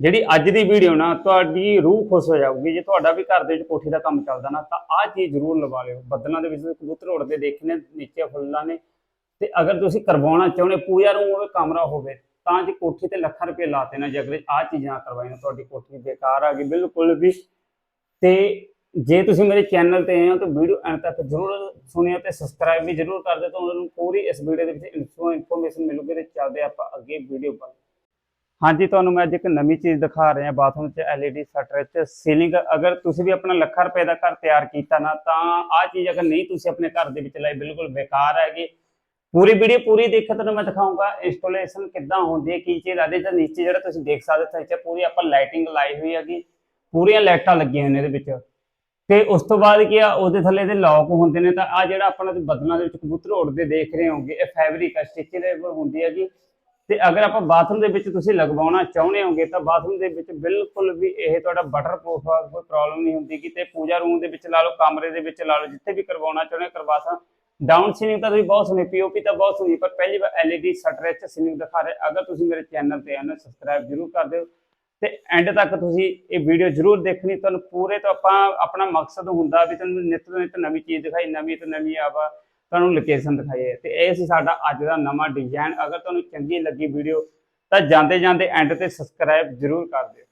ਜਿਹੜੀ ਅੱਜ ਦੀ ਵੀਡੀਓ ਨਾ, ਤੁਹਾਡੀ ਰੂਹ ਖੁਸ਼ ਹੋ ਜਾਊਗੀ, ਜੇ ਤੁਹਾਡਾ ਵੀ ਘਰ ਦੇ ਵਿੱਚ ਕੋਠੀ ਦਾ ਕੰਮ ਚੱਲਦਾ ਨਾ, ਤਾਂ ਆਹ ਚੀਜ਼ ਜ਼ਰੂਰ ਲਵਾ ਲਿਓ। ਬੱਦਲਾਂ ਦੇ ਵਿੱਚ ਕਬੂਤਰ ਉੜਦੇ ਦੇਖਣੇ ਨੀਚੇ ਫੁੱਲਾਂ ਨੇ। ਤੇ ਅਗਰ ਤੁਸੀਂ ਕਰਵਾਉਣਾ ਚਾਹੁੰਦੇ, ਪੂਜਾ ਰੂਮ ਹੋਵੇ, ਕਮਰਾ ਹੋਵੇ, ਤਾਂ ਜੇ ਕੋਠੀ ਤੇ ਲੱਖਾਂ ਰੁਪਏ ਲਾਤੇ ਨਾ ਜੇਕਰ ਆਹ ਚੀਜ਼ਾਂ ਕਰਵਾਈਆਂ ਤੁਹਾਡੀ ਕੋਠੀ ਬੇਕਾਰ ਆ ਗਈ, ਬਿਲਕੁਲ ਵੀ। ਤੇ ਜੇ ਤੁਸੀਂ ਮੇਰੇ ਚੈਨਲ ਤੇ ਆਏ ਹੋ, ਤਾਂ ਵੀਡੀਓ ਐਂਡ ਤੱਕ ਜ਼ਰੂਰ ਸੁਣਿਓ ਤੇ ਸਬਸਕ੍ਰਾਈਬ ਵੀ ਜ਼ਰੂਰ ਕਰ ਦਿਓ, ਤਾਂ ਉਹਨਾਂ ਨੂੰ ਪੂਰੀ ਇਸ ਵੀਡੀਓ ਦੇ ਵਿੱਚ ਇਨਫੋ ਇਨਫੋਰਮੇਸ਼ਨ ਮਿਲੂਗੀ ਤੇ ਚੱਲਦੇ ਆਪਾਂ ਅੱਗੇ ਵੀਡੀਓ ਵੱਲ। ਹਾਂਜੀ, ਤੁਹਾਨੂੰ ਮੈਂ ਅੱਜ ਇੱਕ ਨਵੀਂ ਚੀਜ਼ ਦਿਖਾ ਰਿਹਾ, ਬਾਥਰੂਮ 'ਚ ਐਲਈਡੀ ਸ਼ਟਰ 'ਚ ਸੀਲਿੰਗ ਅਗਰ ਤੁਸੀਂ ਵੀ ਆਪਣਾ ਲੱਖਾਂ ਰੁਪਏ ਦਾ ਘਰ ਤਿਆਰ ਕੀਤਾ ਨਾ, ਤਾਂ ਆਹ ਚੀਜ਼ ਅਗਰ ਨਹੀਂ ਤੁਸੀਂ ਆਪਣੇ ਘਰ ਦੇ ਵਿੱਚ ਲਾਈ, ਬਿਲਕੁਲ ਬੇਕਾਰ ਹੈਗੀ। ਪੂਰੀ ਵੀਡੀਓ, ਪੂਰੀ ਦੇਖੋ ਤੁਹਾਨੂੰ ਮੈਂ ਦਿਖਾਉਂਗਾ ਇੰਸਟਾਲੇਸ਼ਨ ਕਿੱਦਾਂ ਹੁੰਦੀ ਹੈ, ਕੀ ਚੀਜ਼ ਆਦੇ ਤਾਂ ਨੀਚੇ ਜਿਹੜਾ ਤੁਸੀਂ ਦੇਖ ਸਕਦੇ ਹੋ, ਇੱਥੇ ਪੂਰੀ ਆਪਾਂ ਲਾਈਟਿੰਗ ਲਾਈ ਹੋਈ ਹੈਗੀ, ਪੂਰੀਆਂ ਲਾਈਟਾਂ ਲੱਗੀਆਂ ਹੋਈਆਂ ਨੇ ਇਹਦੇ ਵਿੱਚ। ਤੇ ਉਸ ਤੋਂ ਬਾਅਦ ਕੀ ਆ, ਉਹਦੇ ਥੱਲੇ ਦੇ ਲੌਕ ਹੁੰਦੇ ਨੇ, ਤਾਂ ਆ ਜਿਹੜਾ ਆਪਣਾ ਬਦਲਾਂ ਦੇ ਵਿੱਚ ਕਬੂਤਰ ਉੜਦੇ ਦੇਖ ਰਹੇ ਹੋਗੇ ਇਹ ਫੈਬਰਿਕ ਆ ਸਟਿਚੇਬਲ ਹੁੰਦੀ ਹੈਗੀ। ਤੇ ਅਗਰ ਆਪਾਂ ਬਾਥਰੂਮ ਦੇ ਵਿੱਚ ਤੁਸੀਂ ਲਗਵਾਉਣਾ ਚਾਹੁੰਦੇ ਹੋਗੇ, ਤਾਂ ਬਾਥਰੂਮ ਦੇ ਵਿੱਚ ਬਿਲਕੁਲ ਵੀ ਇਹ ਤੁਹਾਡਾ ਬਟਰ ਪ੍ਰੂਫ ਆ, ਕੋਈ ਪ੍ਰੋਬਲਮ ਨਹੀਂ ਹੁੰਦੀ ਕਿਤੇ ਪੂਜਾ ਰੂਮ ਦੇ ਵਿੱਚ ਲਾ ਲਓ, ਕਮਰੇ ਦੇ ਵਿੱਚ ਲਾ ਲਓ, ਜਿੱਥੇ ਵੀ ਕਰਵਾਉਣਾ ਚਾਹੁੰਦੇ ਹੋ, ਕਰਵਾ ਸਕ ਡਾਊਨ ਸੀਲਿੰਗ ਤਾਂ ਤੁਸੀਂ ਬਹੁਤ ਸੁਣੀ ਪੀਓਪੀ ਤਾਂ ਬਹੁਤ ਸੁਣੀ, ਪਰ ਪਹਿਲੀ ਵਾਰ LED ਸਟ੍ਰੈਚ ਸੀਲਿੰਗ ਦਿਖਾ ਰਹੇ। ਅਗਰ ਤੁਸੀਂ ਮੇਰੇ ਚੈਨਲ ਤੇ ਆਣਾ ਸਬਸਕ੍ਰਾਈਬ ਜ਼ਰੂਰ ਕਰ ਦਿਓ। ਤੇ ਐਂਡ ਤੱਕ ਤੁਸੀਂ ਇਹ ਵੀਡੀਓ ਜ਼ਰੂਰ ਦੇਖਣੀ। ਤੁਹਾਨੂੰ ਪੂਰੇ ਤੋਂ ਆਪਾਂ ਆਪਣਾ ਮਕਸਦ ਹੁੰਦਾ ਵੀ ਤੁਹਾਨੂੰ ਨਿਤ ਤੋਂ ਨਿਤ ਨਵੀਂ ਚੀਜ਼ ਦਿਖਾਈ, ਨਵੀਂ ਤੋਂ ਨਵੀਂ ਆਵਾ। ਤੁਹਾਨੂੰ ਲੋਕੇਸ਼ਨ ਦਿਖਾਈਏ। ਤੇ ਇਹ ਸੀ ਸਾਡਾ ਅੱਜ ਦਾ ਨਵਾਂ ਡਿਜ਼ਾਈਨ ਅਗਰ ਤੁਹਾਨੂੰ ਚੰਗੀ ਲੱਗੀ ਵੀਡੀਓ ਤਾਂ ਜਾਂਦੇ ਜਾਂਦੇ ਐਂਡ ਤੇ ਸਬਸਕ੍ਰਾਈਬ ਜ਼ਰੂਰ ਕਰ ਦਿਓ।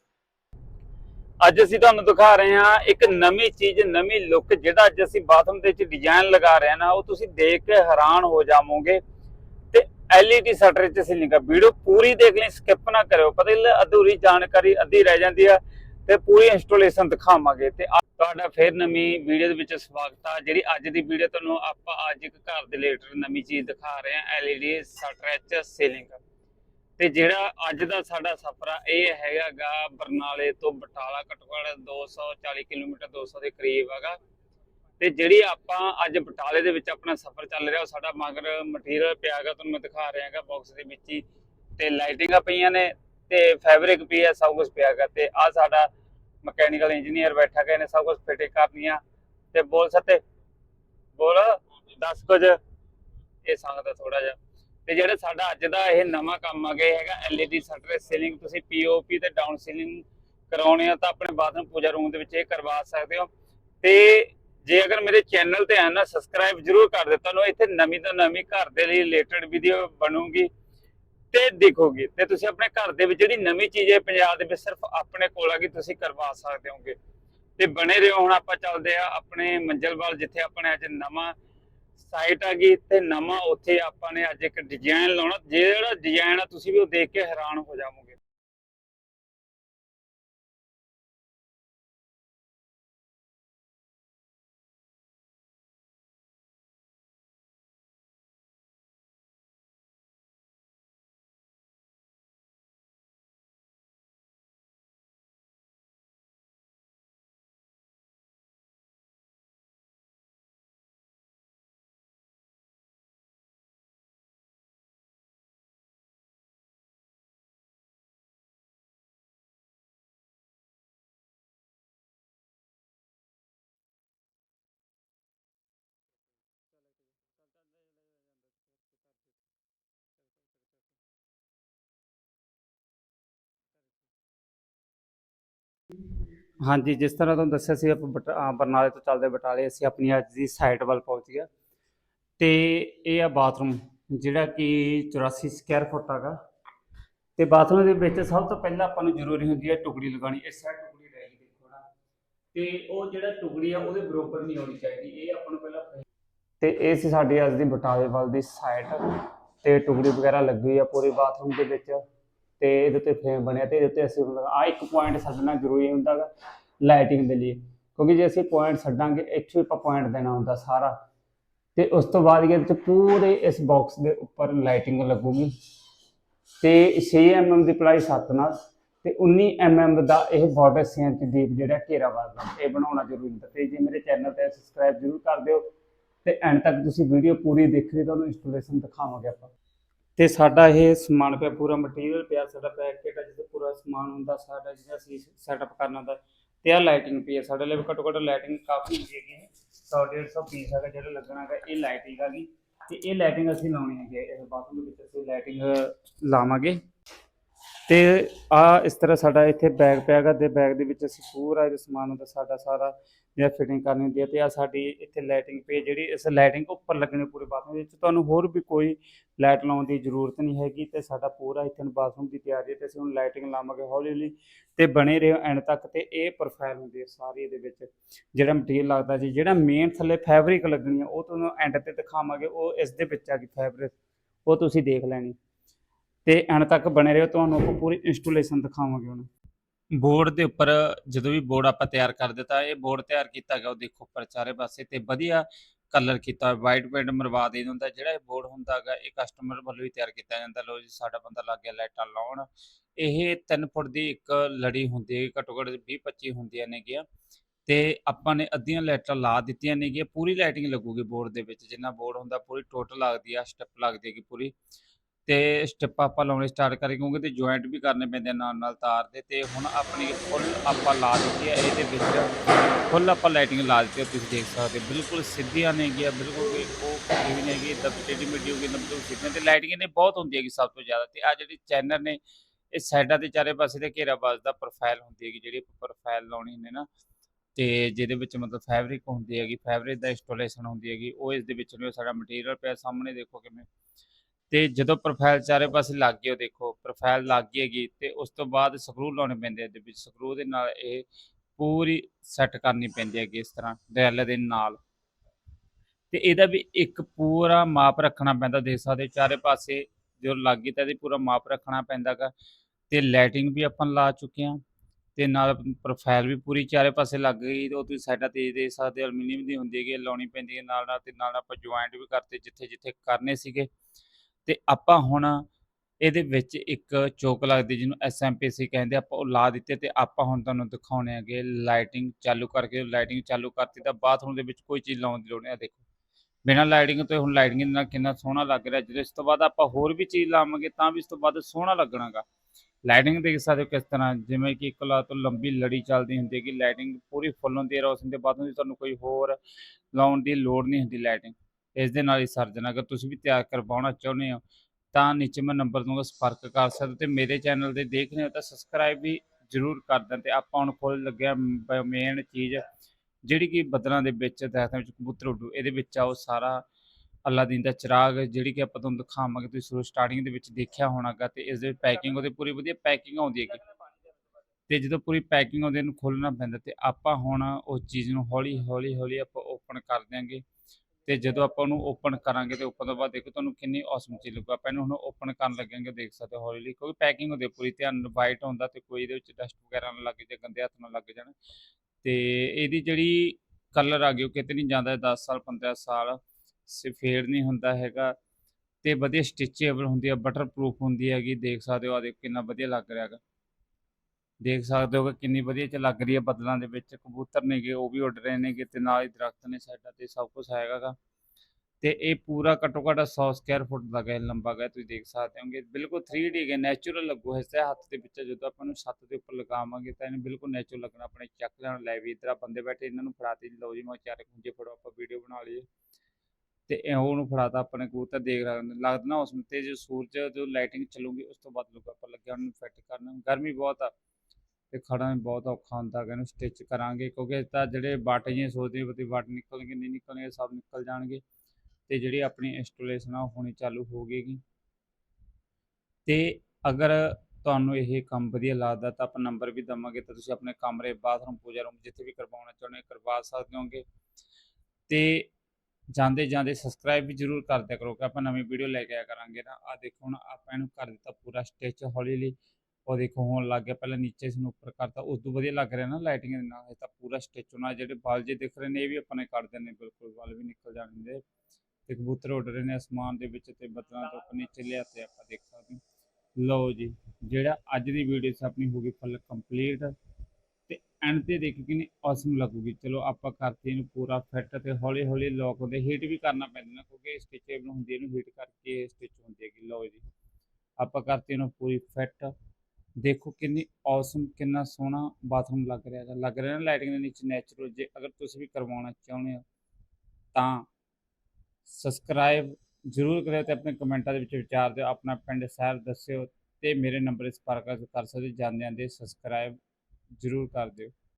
ਅੱਜ ਅਸੀਂ ਤੁਹਾਨੂੰ ਦਿਖਾ ਰਹੇ ਹਾਂ ਇੱਕ ਨਵੀਂ ਚੀਜ਼, ਨਵੀਂ ਲੁੱਕ ਜਿਹੜਾ ਅੱਜ ਅਸੀਂ ਬਾਥਰੂਮ ਦੇ ਵਿੱਚ ਡਿਜ਼ਾਈਨ ਲਗਾ ਰਹੇ ਹਾਂ ਨਾ, ਉਹ ਤੁਸੀਂ ਦੇਖ ਕੇ ਹੈਰਾਨ ਹੋ ਜਾਵੋਗੇ। ਤੇ LED ਸਟਰ ਚ ਅਸੀਂ ਆ ਵੀਡੀਓ ਪੂਰੀ ਦੇਖ ਲਈ ਸਕਿਪ ਨਾ ਕਰਿਓ। ਪਤਾ ਹੀ ਅਧੂਰੀ ਜਾਣਕਾਰੀ, ਅੱਧੀ ਰਹਿ ਜਾਂਦੀ ਆ। ਤੇ ਪੂਰੀ ਇੰਸਟਾਲੇਸ਼ਨ ਦਿਖਾਵਾਂਗੇ ਤੇ ਤੁਹਾਡਾ ਫੇਰ ਨਵੀਂ ਵੀਡੀਓ ਦੇ ਵਿੱਚ ਸਵਾਗਤ ਆ। ਜਿਹੜੀ ਅੱਜ ਦੀ ਵੀਡੀਓ ਤੁਹਾਨੂੰ ਆਪਾਂ ਅੱਜ ਇੱਕ ਘਰ ਦੇ ਰਿਲੇਟਡ ਨਵੀਂ ਚੀਜ਼ ਦਿਖਾ ਰਹੇ ਹਾਂ, LED ਸਟ੍ਰੈਚ ਸੀਲਿੰਗ ਤੇ ਜਿਹੜਾ ਅੱਜ ਦਾ ਸਾਡਾ ਸਫ਼ਰ ਆ, ਇਹ ਹੈਗਾਗਾ ਬਰਨਾਲੇ ਤੋਂ ਬਟਾਲਾ ਘੱਟੋ 240 ਕਿਲੋਮੀਟਰ 200 ਦੇ ਕਰੀਬ ਹੈਗਾ। ਤੇ ਜਿਹੜੀ ਆਪਾਂ ਅੱਜ ਬਟਾਲੇ ਦੇ ਵਿੱਚ ਆਪਣਾ ਸਫ਼ਰ ਚੱਲ ਰਿਹਾ, ਉਹ ਸਾਡਾ ਮਗਰ ਮਟੀਰੀਅਲ ਪਿਆ ਹੈਗਾ, ਤੁਹਾਨੂੰ ਮੈਂ ਦਿਖਾ ਰਿਹਾ ਹੈਗਾ ਬਾਕਸ ਦੇ ਵਿੱਚ ਹੀ। ਤੇ ਲਾਈਟਿੰਗਾਂ ਪਈਆਂ ਨੇ, ਤੇ ਫੈਬਰਿਕ ਵੀ ਹੈ ਸਭ ਕੁਝ ਪਿਆ ਹੈਗਾ। ਤੇ ਆ ਸਾਡਾ ਮਕੈਨੀਕਲ ਇੰਜੀਨੀਅਰ ਬੈਠਾ ਗਿਆ ਨੇ ਸਭ ਕੁਝ ਫਿਟਿੰਗ ਕਰਨੀਆਂ ਤੇ ਬੋਲ ਸਤੇ, ਬੋਲ 10 ਕੁਝ। ਇਹ ਸੰਗਦਾ ਥੋੜਾ ਜਿਹਾ। ਤੇ ਜਿਹੜਾ ਸਾਡਾ ਅੱਜ ਦਾ ਇਹ ਨਵਾਂ ਕੰਮ ਆ ਗਿਆ ਹੈਗਾ LED ਸਟਰ ਸੀਲਿੰਗ ਤੁਸੀਂ POP ਤੇ ਡਾਊਨ ਸੀਲਿੰਗ ਕਰਾਉਣੀ ਆ ਤਾਂ ਆਪਣੇ ਬਾਥਰੂਮ ਪੂਜਾ ਰੂਮ ਦੇ ਵਿੱਚ ਇਹ ਕਰਵਾ ਸਕਦੇ ਹੋ। ਤੇ ਜੇ ਅਗਰ ਮੇਰੇ ਚੈਨਲ ਤੇ ਆ ਨਾ ਸਬਸਕ੍ਰਾਈਬ ਜਰੂਰ ਕਰ ਦਿਓ ਤੁਹਾਨੂੰ ਇੱਥੇ ਨਵੀਂ ਤੋਂ ਨਵੀਂ ਘਰ ਦੇ ਲਈ ਰਿਲੇਟਡ ਵੀਡੀਓ ਬਣੂਗੀ। ਤੇ ਦੇਖੋਗੇ ਤੇ ਤੁਸੀਂ ਆਪਣੇ ਘਰ ਦੇ ਵਿੱਚ ਜਿਹੜੀ ਨਵੀਂ ਚੀਜ਼ ਹੈ ਪੰਜਾਬ ਦੇ ਵਿੱਚ ਸਿਰਫ ਆਪਣੇ ਕੋਲ ਆ ਕਿ ਤੁਸੀਂ ਕਰਵਾ ਸਕਦੇ ਹੋਗੇ। ਤੇ ਬਣੇ ਰਹੋ, ਹੁਣ ਆਪਾਂ ਚੱਲਦੇ ਆ ਆਪਣੇ ਮੰਜ਼ਲ ਵੱਲ, ਜਿੱਥੇ ਆਪਣੇ ਅੱਜ ਨਵਾਂ ਸਾਈਟ ਆ ਗਈ ਤੇ ਨਵਾਂ ਉੱਥੇ ਆਪਾਂ ਨੇ ਅੱਜ ਇੱਕ ਡਿਜ਼ਾਈਨ ਲਾਉਣਾ। ਜਿਹੜਾ ਡਿਜ਼ਾਈਨ ਆ, ਤੁਸੀਂ ਵੀ ਉਹ ਦੇਖ ਕੇ ਹੈਰਾਨ ਹੋ ਜਾਵੋਗੇ। ਹਾਂਜੀ, ਜਿਸ ਤਰ੍ਹਾਂ ਤੁਹਾਨੂੰ ਦੱਸਿਆ ਸੀ, ਆਪਾਂ ਬਟ- ਅਹ ਬਰਨਾਲੇ ਤੋਂ ਚੱਲਦੇ ਬਟਾਲੇ, ਅਸੀਂ ਆਪਣੀ ਅੱਜ ਦੀ ਸਾਈਟ ਵੱਲ ਪਹੁੰਚ ਗਿਆ ਤੇ ਇਹ ਆ ਬਾਥਰੂਮ ਜਿਹੜਾ ਕਿ 84 ਸਕੁਅਰ ਫੁੱਟ ਹੈਗਾ। ਤੇ ਬਾਥਰੂਮ ਦੇ ਵਿੱਚ ਸਭ ਤੋਂ ਪਹਿਲਾਂ ਆਪਾਂ ਨੂੰ ਜ਼ਰੂਰੀ ਹੁੰਦੀ ਹੈ ਟੁਕੜੀ ਲਗਾਉਣੀ। ਇਸ ਸਾਈਡ ਟੁਕੜੀ ਰਹੇਗੀ ਦੇਖੋ ਨਾ। ਤੇ ਉਹ ਜਿਹੜਾ ਟੁਕੜੀ ਆ, ਉਹਦੇ ਬਰੋਬਰ ਨਹੀਂ ਹੋਣੀ ਚਾਹੀਦੀ। ਇਹ ਆਪਾਂ ਨੂੰ ਪਹਿਲਾਂ ਤੇ ਇਹ ਸੀ ਸਾਡੀ ਅੱਜ ਦੀ ਬਟਾਲੇ ਵੱਲ ਦੀ ਸਾਈਟ ਤੇ ਟੁਕੜੀ ਵਗੈਰਾ ਲੱਗੀ ਹੋਈ ਆ ਪੂਰੇ ਬਾਥਰੂਮ ਦੇ ਵਿੱਚ। ਤੇ ਇਹਦੇ ਉੱਤੇ ਫਰੇਮ ਬਣਿਆ ਤੇ ਇਹਦੇ ਉੱਤੇ ਅਸੀਂ ਆ ਇੱਕ ਪੁਆਇੰਟ ਛੱਡਣਾ ਜ਼ਰੂਰੀ ਹੁੰਦਾ ਗਾ ਲਾਈਟਿੰਗ ਦੇ ਲਈ। ਕਿਉਂਕਿ ਜੇ ਅਸੀਂ ਪੁਆਇੰਟ ਛੱਡਾਂਗੇ, ਇੱਥੇ ਆਪਾਂ ਪੁਆਇੰਟ ਦੇਣਾ ਹੁੰਦਾ ਸਾਰਾ। ਤੇ ਉਸ ਤੋਂ ਬਾਅਦ ਇਹਦੇ ਵਿੱਚ ਪੂਰੇ ਇਸ ਬਾਕਸ ਦੇ ਉੱਪਰ ਲਾਈਟਿੰਗ ਲੱਗੂਗੀ। ਤੇ 6 mm ਦੀ ਪਲਾਈ 7 ਨਾਲ ਤੇ 19 mm ਦਾ ਇਹ ਬਾਰਡਰ ਸੇਂਚ ਦੀਪ ਜਿਹੜਾ ਘੇਰਾ ਵਾਲਾ ਇਹ ਬਣਾਉਣਾ ਜ਼ਰੂਰੀ ਹੁੰਦਾ। ਤੇ ਜੇ ਮੇਰੇ ਚੈਨਲ ਤੇ ਸਬਸਕ੍ਰਾਈਬ ਜ਼ਰੂਰ ਕਰ ਦਿਓ। ਤੇ ਐਂਡ ਤੱਕ ਤੁਸੀਂ ਵੀਡੀਓ ਪੂਰੀ ਦੇਖ ਦੇਖੀ ਤੁਹਾਨੂੰ ਇੰਸਟਾਲੇਸ਼ਨ ਦਿਖਾਵਾਂਗੇ ਆਪਾਂ। ਤੇ ਸਾਡਾ ਇਹ ਸਮਾਨ ਪਿਆ, ਪੂਰਾ ਮਟੀਰੀਅਲ ਪਿਆ, ਸਾਡਾ ਪੈਕੇਟ ਹੈ ਜਿੱਥੇ ਪੂਰਾ ਸਮਾਨ ਹੁੰਦਾ, ਸਾਡਾ ਜਿਹੜਾ ਅਸੀਂ ਸੈਟਅਪ ਕਰਨਾ ਹੁੰਦਾ, ਤੇ ਆ ਲਾਈਟਿੰਗ ਪਈ ਹੈ ਸਾਡੇ ਲਈ ਘੱਟੋ ਘੱਟ ਲਾਈਟਿੰਗ ਕਾਫੀ ਹੈਗੀ ਹੈ 100 150 ਪੀਸ ਹੈਗਾ ਜਿਹੜਾ ਲੱਗਣਾ ਹੈਗਾ, ਇਹ ਲਾਈਟਿੰਗ ਹੈਗੀ ਤੇ ਇਹ ਲਾਈਟਿੰਗ ਅਸੀਂ ਲਾਉਣੀ ਹੈਗੀ ਹੈ। ਇਹ ਬਾਥਰੂਮ ਦੇ ਵਿੱਚ ਅਸੀਂ ਲਾਈਟਿੰਗ ਲਾਵਾਂਗੇ ਤੇ ਆ ਇਸ ਤਰ੍ਹਾਂ ਸਾਡਾ ਇੱਥੇ ਬੈਗ ਪਿਆ ਗਾ ਤੇ ਬੈਗ ਦੇ ਵਿੱਚ ਅਸੀਂ ਪੂਰਾ ਇਹ ਸਮਾਨ ਹੁੰਦਾ, ਸਾਡਾ ਸਾਰਾ ਜਿਹੜਾ ਫਿਟਿੰਗ ਕਰਨੀ ਹੁੰਦੀ ਹੈ ਤੇ ਆ ਸਾਡੀ ਇੱਥੇ ਲਾਈਟਿੰਗ ਪਈ ਜਿਹੜੀ ਇਸ ਲਾਈਟਿੰਗ ਉੱਪਰ ਲੱਗਣੀ ਪੂਰੇ ਬਾਥਰੂਮ ਵਿੱਚ। ਤੁਹਾਨੂੰ ਹੋਰ ਵੀ ਕੋਈ ਲਾਈਟ ਲਾਉਣ ਦੀ ਜ਼ਰੂਰਤ ਨਹੀਂ ਹੈਗੀ ਤੇ ਸਾਡਾ ਪੂਰਾ ਇੱਥੇ ਬਾਥਰੂਮ ਦੀ ਤਿਆਰੀ ਹੈ ਤੇ ਅਸੀਂ ਹੁਣ ਲਾਈਟਿੰਗ ਲਾਵਾਂਗੇ ਹੌਲੀ ਹੌਲੀ ਤੇ ਬਣੇ ਰਹੋ ਐਂਡ ਤੱਕ ਤੇ ਇਹ ਪ੍ਰੋਫਾਈਲ ਹੁੰਦੀ ਹੈ ਸਾਰੀ ਇਹਦੇ ਵਿੱਚ। ਜਿਹੜਾ ਮਟੀਰੀਅਲ ਲੱਗਦਾ ਜੀ, ਜਿਹੜਾ ਮੇਨ ਥੱਲੇ ਫੈਬਰਿਕ ਲੱਗਣੀ ਹੈ, ਉਹ ਤੁਹਾਨੂੰ ਐਂਡ ਤੇ ਦਿਖਾਵਾਂਗੇ, ਉਹ ਇਸ ਦੇ ਵਿੱਚ ਆ ਗਈ ਫੈਬਰਿਕ ਉਹ ਤੁਸੀਂ ਦੇਖ ਲੈਣੀ। ਤੇ ਐਂਡ ਤੱਕ ਬਣੇ ਰਹੋ, ਤੁਹਾਨੂੰ ਆਪਾਂ ਪੂਰੀ ਇੰਸਟਾਲੇਸ਼ਨ ਦਿਖਾਵਾਂਗੇ ਹੁਣ। ਬੋਰਡ ਦੇ ਉੱਪਰ ਜਦੋਂ ਵੀ ਬੋਰਡ ਆਪਾਂ ਤਿਆਰ ਕਰ ਦਿੱਤਾ, ਇਹ ਬੋਰਡ ਤਿਆਰ ਕੀਤਾ ਗਿਆ, ਉਹ ਦੇਖੋ ਉੱਪਰ ਚਾਰੇ ਪਾਸੇ ਤੇ ਵਧੀਆ ਕਲਰ ਕੀਤਾ ਵਾਈਟ ਪੇਂਟ ਮਰਵਾ ਦੇ ਹੁੰਦਾ ਜਿਹੜਾ ਇਹ ਬੋਰਡ ਹੁੰਦਾ ਇਹ ਕਸਟਮਰ ਵੱਲੋਂ ਹੀ ਤਿਆਰ ਕੀਤਾ ਜਾਂਦਾ। ਲੋ ਜੀ, ਸਾਡਾ ਬੰਦਾ ਲੱਗ ਗਿਆ ਲਾਈਟਾਂ ਲਾਉਣ। ਇਹ 3 ਫੁੱਟ ਦੀ ਇੱਕ ਲੜੀ ਹੁੰਦੀ ਹੈ ਘੱਟੋ ਘੱਟ 20 25 ਹੁੰਦੀਆਂ ਨੇਗੀਆਂ। ਤੇ ਆਪਾਂ ਨੇ ਅੱਧੀਆਂ ਲਾਈਟਾਂ ਲਾ ਦਿੱਤੀਆਂ ਨੇਗੀਆਂ, ਪੂਰੀ ਲਾਈਟਿੰਗ ਲੱਗੂਗੀ ਬੋਰਡ ਦੇ ਵਿੱਚ। ਜਿੰਨਾ ਬੋਰਡ ਹੁੰਦਾ, ਪੂਰੀ ਟੋਟਲ ਲੱਗਦੀ ਆ ਸਟੈਪ ਲੱਗਦੀ ਹੈਗੀ ਪੂਰੀ। ਤੇ ਸਟੈਪ ਆਪਾਂ ਲਾਉਣੇ ਸਟਾਰਟ ਕਰੇ ਕਿਉਂਕਿ ਤੇ ਜੁਆਇੰਟ ਵੀ ਕਰਨੇ ਪੈਂਦੇ ਨਾਲ ਨਾਲ ਤਾਰ ਦੇ ਤੇ ਹੁਣ ਆਪਣੀ ਫੁੱਲ ਆਪਾਂ ਲਾ ਦਿੱਤੀ ਹੈ ਇਹਦੇ ਵਿੱਚ ਫੁੱਲ ਆਪਾਂ ਲਾਈਟਿੰਗ ਲਾ ਦਿੱਤੀ ਹੈ ਤੁਸੀਂ ਦੇਖ ਸਕਦੇ ਬਿਲਕੁਲ ਸਿੱਧੀਆਂ ਨੇ ਗਿਆ, ਬਿਲਕੁਲ ਕੋਈ ਉਹ ਵੀ ਨਹੀਂ ਹੈਗੀ ਦਬ ਟੇਡੀ ਮੇਡੀ ਹੋ ਗਈ ਨਾ ਬਿਲਕੁਲ ਸਿੱਧੀਆਂ ਤੇ ਲਾਈਟਿੰਗ ਨੇ ਬਹੁਤ ਹੁੰਦੀ ਹੈਗੀ ਸਭ ਤੋਂ ਜ਼ਿਆਦਾ। ਤੇ ਆ ਜਿਹੜੀ ਚੈਨਲ ਨੇ, ਇਹ ਸਾਈਡਾਂ ਤੇ ਚਾਰੇ ਪਾਸੇ ਤੇ ਘੇਰਾ ਦਾ ਪ੍ਰੋਫਾਈਲ ਹੁੰਦੀ ਹੈਗੀ, ਜਿਹੜੀ ਪ੍ਰੋਫਾਈਲ ਲਾਉਣੀ ਹੁੰਦੀ ਨਾ, ਤੇ ਜਿਹਦੇ ਵਿੱਚ ਮਤਲਬ ਫੈਬਰਿਕ ਹੁੰਦੀ ਹੈਗੀ ਫੈਬਰਿਕ ਦਾ ਇੰਸਟਾਲੇਸ਼ਨ ਹੁੰਦੀ ਹੈਗੀ, ਉਹ ਇਸ ਦੇ ਵਿੱਚ ਨੇ ਸਾਡਾ ਮਟੀਰੀਅਲ ਪਿਆ ਸਾਹਮਣੇ, ਦੇਖੋ ਕਿਵੇਂ ਤੇ ਜਦੋਂ ਪ੍ਰੋਫਾਈਲ ਚਾਰੇ ਪਾਸੇ ਲੱਗ ਗਈ, ਉਹ ਦੇਖੋ, ਪ੍ਰੋਫਾਈਲ ਲੱਗ ਗਈ ਹੈਗੀ ਤੇ ਉਸ ਤੋਂ ਬਾਅਦ ਸਕਰੂ ਲਾਉਣੇ ਪੈਂਦੇ ਇਹਦੇ ਵਿੱਚ। ਸਕਰੂ ਦੇ ਨਾਲ ਇਹ ਪੂਰੀ ਸੈੱਟ ਕਰਨੀ ਪੈਂਦੀ ਹੈਗੀ ਇਸ ਤਰ੍ਹਾਂ ਡਰੈਲ ਦੇ ਨਾਲ। ਤੇ ਇਹਦਾ ਵੀ ਇੱਕ ਪੂਰਾ ਮਾਪ ਰੱਖਣਾ ਪੈਂਦਾ, ਦੇਖ ਸਕਦੇ ਹੋ ਚਾਰੇ ਪਾਸੇ ਜਦੋਂ ਲੱਗ ਗਈ ਤਾਂ ਇਹਦੀ ਪੂਰਾ ਮਾਪ ਰੱਖਣਾ ਪੈਂਦਾਗਾ ਤੇ ਲਾਈਟਿੰਗ ਵੀ ਆਪਾਂ ਲਾ ਚੁੱਕੇ ਹਾਂ ਤੇ ਨਾਲ ਪ੍ਰੋਫਾਈਲ ਵੀ ਪੂਰੀ ਚਾਰੇ ਪਾਸੇ ਲੱਗ ਗਈ, ਤੇ ਉਹ ਤੁਸੀਂ ਸਾਈਡਾਂ ਤੇ ਦੇਖ ਸਕਦੇ ਹੋ ਐਲੂਮੀਨੀਅਮ ਦੀ ਹੁੰਦੀ ਹੈਗੀ ਲਾਉਣੀ ਪੈਂਦੀ ਹੈ ਨਾਲ ਨਾਲ ਤੇ ਨਾਲ ਆਪਾਂ ਜੁਆਇੰਟ ਵੀ ਕਰਤੇ ਜਿੱਥੇ ਜਿੱਥੇ ਕਰਨੇ ਸੀਗੇ। ਤੇ ਆਪਾਂ ਹੁਣ ਇਹਦੇ ਵਿੱਚ ਇੱਕ ਚੋਕ ਲੱਗਦੀ ਜਿਹਨੂੰ ਐਸਐਮਪੀਸੀ ਕਹਿੰਦੇ ਆਪਾਂ ਉਹ ਲਾ ਦਿੱਤੇ ਤੇ ਆਪਾਂ ਹੁਣ ਤੁਹਾਨੂੰ ਦਿਖਾਉਣੇ ਹੈਗੇ ਲਾਈਟਿੰਗ ਚਾਲੂ ਕਰਕੇ ਲਾਈਟਿੰਗ ਚਾਲੂ ਕਰਤੀ ਤਾਂ ਬਾਥਰੂਮ ਦੇ ਵਿੱਚ ਕੋਈ ਚੀਜ਼ ਲਾਉਣ ਦੀ ਲੋੜ ਨਹੀਂ ਆ, ਦੇਖੋ। ਬਿਨਾਂ ਲਾਈਟਿੰਗ ਤੋਂ ਹੁਣ ਲਾਈਟਿੰਗ ਦੇ ਨਾਲ ਕਿੰਨਾ ਸੋਹਣਾ ਲੱਗ ਰਿਹਾ, ਜਦੋਂ ਇਸ ਤੋਂ ਬਾਅਦ ਆਪਾਂ ਹੋਰ ਵੀ ਚੀਜ਼ ਲਾਵਾਂਗੇ ਤਾਂ ਵੀ ਇਸ ਤੋਂ ਬਾਅਦ ਸੋਹਣਾ ਲੱਗਣਾਗਾ। ਲਾਈਟਿੰਗ ਦੇਖ ਸਕਦੇ ਹੋ ਕਿਸ ਤਰ੍ਹਾਂ, ਜਿਵੇਂ ਕਿ ਇੱਕ ਲਾ ਤੋਂ ਲੰਬੀ ਲੜੀ ਚੱਲਦੀ ਹੁੰਦੀ ਹੈ ਕਿ ਲਾਈਟਿੰਗ ਪੂਰੀ ਫੁੱਲ ਹੁੰਦੀ ਹੈ ਰੋਸ਼ਨੀ ਦੇ ਬਾਅਦ ਤੁਹਾਨੂੰ ਕੋਈ ਹੋਰ ਲਾਉਣ ਦੀ ਲੋੜ ਨਹੀਂ ਹੁੰਦੀ ਲਾਈਟਿੰਗ ਇਸ ਦੇ ਨਾਲ ਹੀ ਸਰਜਨ ਅਗਰ ਤੁਸੀਂ ਵੀ ਤਿਆਰ ਕਰਵਾਉਣਾ ਚਾਹੁੰਦੇ ਹੋ, ਤਾਂ ਨੀਚੇ ਮੈਂ ਨੰਬਰ ਦੂੰਗਾ ਸੰਪਰਕ ਕਰ ਸਕਦੇ ਹੋ ਤੇ ਮੇਰੇ ਚੈਨਲ ਤੇ ਦੇਖ ਰਹੇ ਹੋ ਤਾਂ ਸਬਸਕ੍ਰਾਈਬ ਵੀ ਜ਼ਰੂਰ ਕਰ ਦੇਣ ਤੇ ਆਪਾਂ ਹੁਣ ਖੋਲ ਲੱਗਿਆ ਮੇਨ ਚੀਜ਼, ਜਿਹੜੀ ਕਿ ਬੱਦਲਾਂ ਦੇ ਵਿੱਚ, ਦਰਖਤਾਂ ਵਿੱਚ ਕਬੂਤਰ ਉੱਡੂ, ਇਹਦੇ ਵਿੱਚ ਆਓ ਉਹ ਸਾਰਾ ਅਲਾਦੀਨ ਦਾ ਚਿਰਾਗ, ਜਿਹੜੀ ਕਿ ਆਪਾਂ ਤੁਹਾਨੂੰ ਦਿਖਾਵਾਂਗੇ, ਤੁਸੀਂ ਸ਼ੁਰੂ ਸਟਾਰਟਿੰਗ ਦੇ ਵਿੱਚ ਦੇਖਿਆ ਹੋਣਾਗਾ ਤੇ ਇਸ ਦੇ ਪੈਕਿੰਗ ਉਹਦੇ ਪੂਰੀ ਵਧੀਆ ਪੈਕਿੰਗ ਆਉਂਦੀ ਹੈਗੀ। ਤੇ ਜਦੋਂ ਪੂਰੀ ਪੈਕਿੰਗ ਉਹਦੇ ਨੂੰ ਖੋਲਣਾ ਪੈਂਦਾ ਤੇ ਆਪਾਂ ਹੁਣ ਉਸ ਚੀਜ਼ ਨੂੰ ਹੌਲੀ ਹੌਲੀ ਹੌਲੀ ਆਪਾਂ ਓਪਨ ਕਰ ਦਿਆਂਗੇ। ਤੇ ਜਦੋਂ ਆਪਾਂ ਉਹਨੂੰ ਓਪਨ ਕਰਾਂਗੇ ਤੇ ਓਪਨ ਤੋਂ ਬਾਅਦ ਦੇਖੋ ਤੁਹਾਨੂੰ ਕਿੰਨੀ ਔਸਮ ਚੀਜ਼ ਲੱਗੂ। ਆਪਾਂ ਇਹਨੂੰ ਹੁਣ ਓਪਨ ਕਰਨ ਲੱਗਾਂਗੇ, ਦੇਖ ਸਕਦੇ ਹੋ ਹੌਲੀ ਹੌਲੀ ਕਿਉਂਕਿ ਪੈਕਿੰਗ ਹੁੰਦੀ ਪੂਰੀ, ਧਿਆਨ ਵਾਈਟ ਹੁੰਦਾ ਤੇ ਕੋਈ ਇਹਦੇ ਵਿੱਚ ਡਸਟ ਵਗੈਰਾ ਨਾ ਲੱਗ ਜਾਏ, ਗੰਦੇ ਹੱਥ ਨਾ ਲੱਗ ਜਾਣ। ਤੇ ਇਹਦੀ ਜਿਹੜੀ ਕਲਰ ਆ ਗਈ ਉਹ ਕਿਤੇ ਨਹੀਂ ਜਾਂਦਾ 10 ਸਾਲ 15 ਸਾਲ ਸਫੇਡ ਨਹੀਂ ਹੁੰਦਾ ਹੈਗਾ। ਤੇ ਵਧੀਆ ਸਟਿਚੇਬਲ ਹੁੰਦੀ ਹੈ ਬਟਰ ਹੁੰਦੀ ਹੈਗੀ, ਦੇਖ ਸਕਦੇ ਹੋ ਆ ਦੇਖੋ ਕਿੰਨਾ ਵਧੀਆ ਲੱਗ ਰਿਹਾ ਹੈਗਾ। ਦੇਖ ਸਕਦੇ ਹੋ ਕਿ ਕਿੰਨੀ ਵਧੀਆ ਚ ਲੱਗ ਰਹੀ ਹੈ ਬੱਦਲਾਂ ਦੇ ਵਿੱਚ, ਕਬੂਤਰ ਨੇਗੇ, ਉਹ ਵੀ ਉੱਡ ਰਹੇ ਨੇਗੇ ਤੇ ਨਾਲ ਹੀ ਦਰਖਤ ਨੇ ਸਾਈਡਾਂ ਤੇ ਸਭ ਕੁਝ ਹੈਗਾਗਾ ਤੇ ਇਹ ਪੂਰਾ ਘੱਟੋ ਘੱਟ 100 ਸਕੁਅਰ ਫੁੱਟ ਦਾ ਹੈ ਲੰਬਾ ਹੈ ਤੁਸੀਂ ਦੇਖ ਸਕਦੇ ਹੋਗੇ। ਬਿਲਕੁਲ 3D ਹੈ ਨੈਚੁਰਲ ਲੱਗੂ, ਇਸ ਹੱਥ ਦੇ ਵਿੱਚ ਜਦੋਂ ਆਪਾਂ ਨੂੰ ਛੱਤ ਦੇ ਉੱਪਰ ਲਗਾਵਾਂਗੇ ਤਾਂ ਇਹਨੂੰ ਬਿਲਕੁਲ ਨੈਚੁਰਲ ਲੱਗਣਾ, ਆਪਣੇ ਚੱਕ ਲੈਣ ਲੈ ਵੀ ਇਧਰ ਬੰਦੇ ਬੈਠੇ ਇਹਨਾਂ ਨੂੰ ਫੜਾਤੀ ਲਓ ਜੀ ਮੈਂ ਚਾਰੇ ਖੁੰਝੇ ਫੜੋ, ਆਪਾਂ ਵੀਡੀਓ ਬਣਾ ਲਈਏ। ਤੇ ਇਹ ਉਹਨੂੰ ਫੜਾਤਾ ਆਪਣੇ ਕਬੂਤਰ ਦੇਖ ਰਹੇ ਲੱਗਦਾ ਨਾ ਉਸ ਤੇ ਜੋ ਸੂਰਜ, ਜੋ ਲਾਈਟਿੰਗ ਚੱਲੂਗੀ, ਉਸ ਤੋਂ ਬਾਅਦ ਲੋਕ ਆਪਾਂ ਲੱਗਿਆ ਉਹਨੂੰ ਫਿੱਟ ਕਰਨਾ ਗਰਮੀ ਬਹੁਤ ਆ। ਤੇ ਖੜਾ ਵੀ ਬਹੁਤ ਔਖਾ ਹੁੰਦਾ ਹੈਗਾ, ਇਹਨੂੰ ਸਟਿਚ ਕਰਾਂਗੇ ਕਿਉਂਕਿ ਇਹ ਤਾਂ ਜਿਹੜੇ ਬਾਟ ਜਿਹੀਆਂ ਸੋਚਦੇ ਵੀ ਬਾਟ ਨਿਕਲਣਗੇ, ਨਹੀਂ ਨਿਕਲਣਗੇ ਸਭ ਨਿਕਲ ਜਾਣਗੇ ਤੇ ਜਿਹੜੀ ਆਪਣੀ ਇੰਸਟਾਲੇਸ਼ਨ ਆ ਹੋਣੀ ਚਾਲੂ ਹੋ ਗਈਗੀ ਤੇ ਅਗਰ ਤੁਹਾਨੂੰ ਇਹ ਕੰਮ ਵਧੀਆ ਲੱਗਦਾ, ਤਾਂ ਆਪਾਂ ਨੰਬਰ ਵੀ ਦਵਾਂਗੇ, ਤਾਂ ਤੁਸੀਂ ਆਪਣੇ ਕਮਰੇ ਬਾਥਰੂਮ ਪੂਜਾ ਰੂਮ ਜਿੱਥੇ ਵੀ ਕਰਵਾਉਣਾ ਚਾਹੁੰਦੇ ਕਰਵਾ ਸਕਦੇ ਹੋਗੇ। ਤੇ ਜਾਂਦੇ ਜਾਂਦੇ ਸਬਸਕ੍ਰਾਈਬ ਵੀ ਜ਼ਰੂਰ ਕਰ ਦਿਆ ਕਰੋ, ਕਿ ਆਪਾਂ ਨਵੀਂ ਵੀਡੀਓ ਲੈ ਕੇ ਆਇਆ ਕਰਾਂਗੇ ਨਾ। ਆ ਦੇਖੋ, ਹੁਣ ਆਪਾਂ ਇਹਨੂੰ ਕਰ ਦਿੱਤਾ ਪੂਰਾ ਸਟਿਚ ਹੌਲੀ ਹੌਲੀ ਉਹ ਦੇਖੋ ਹੋਣ ਲੱਗ ਗਿਆ ਪਹਿਲਾਂ ਨੀਚੇ ਇਸ ਨੂੰ ਉੱਪਰ ਕਰਤਾ ਉਸ ਤੋਂ ਵਧੀਆ ਲੱਗ ਰਿਹਾ ਨਾ ਲਾਈਟਿੰਗ ਦੇ ਨਾਲ, ਇਹ ਤਾਂ ਪੂਰਾ ਸਟਿਚ ਹੋਣਾ, ਜਿਹੜੇ ਬਲ ਜੇ ਦਿਖ ਰਹੇ ਨੇ, ਇਹ ਵੀ ਆਪਾਂ ਨੇ ਕਰ ਦੇਣੇ, ਬਿਲਕੁਲ ਬਲ ਵੀ ਨਿਕਲ ਜਾਣਗੇ ਤੇ ਕਬੂਤਰ ਉੱਡ ਰਹੇ ਨੇ ਅਸਮਾਨ ਦੇ ਵਿੱਚ ਤੇ ਬੱਦਲਾਂ ਤੋਂ ਉੱਪਰ ਨੀਚੇ ਲਿਆਤੇ ਆਪਾਂ ਦੇਖ ਸਕਦੇ ਲਓ ਜੀ, ਜਿਹੜਾ ਅੱਜ ਦੀ ਵੀਡੀਓ ਸੀ ਆਪਣੀ ਹੋ ਗਈ ਫੁੱਲ ਕੰਪਲੀਟ ਤੇ ਐਂਡ ਤੇ ਦੇਖ ਕਿੰਨੀ ਔਸਮ ਲੱਗੂਗੀ। ਚਲੋ ਆਪਾਂ ਕਰਤੇ ਇਹਨੂੰ ਪੂਰਾ ਫਿੱਟ ਤੇ ਹੌਲੀ ਹੌਲੀ ਲੋਕ ਹੁੰਦੇ ਹੀਟ ਵੀ ਕਰਨਾ ਪੈਂਦਾ ਨਾ, ਕਿਉਂਕਿ ਸਟਿਚੇਬਲ ਹੁੰਦੀ ਇਹਨੂੰ ਹੀਟ ਕਰਕੇ ਸਟਿਚ ਹੁੰਦੀ ਹੈਗੀ। ਲਓ ਜੀ, ਆਪਾਂ ਕਰਤੇ ਇਹਨੂੰ ਪੂਰੀ ਫਿੱਟ ਦੇਖੋ ਕਿੰਨੀ ਔਸਮ ਕਿੰਨਾ ਸੋਹਣਾ ਬਾਥਰੂਮ ਲੱਗ ਰਿਹਾ ਹੈ ਲੱਗ ਰਿਹਾ ਨਾ ਲਾਈਟਿੰਗ ਦੇ ਨੀਚੇ ਨੈਚੁਰਲ ਜੇ ਅਗਰ ਤੁਸੀਂ ਵੀ ਕਰਵਾਉਣਾ ਚਾਹੁੰਦੇ ਹੋ, ਤਾਂ ਸਬਸਕ੍ਰਾਈਬ ਜ਼ਰੂਰ ਕਰਿਓ ਤੇ ਆਪਣੇ ਕਮੈਂਟਾਂ ਦੇ ਵਿੱਚ ਵਿਚਾਰ ਦਿਓ। ਆਪਣਾ ਪਿੰਡ ਸ਼ਹਿਰ ਦੱਸਿਓ ਤੇ ਮੇਰੇ ਨੰਬਰ ਇਸ ਸੰਪਰਕ ਕਰ ਸਕਦੇ ਜਾਂਦੇ ਜਾਂਦੇ ਸਬਸਕ੍ਰਾਈਬ ਜ਼ਰੂਰ ਕਰ ਦਿਓ।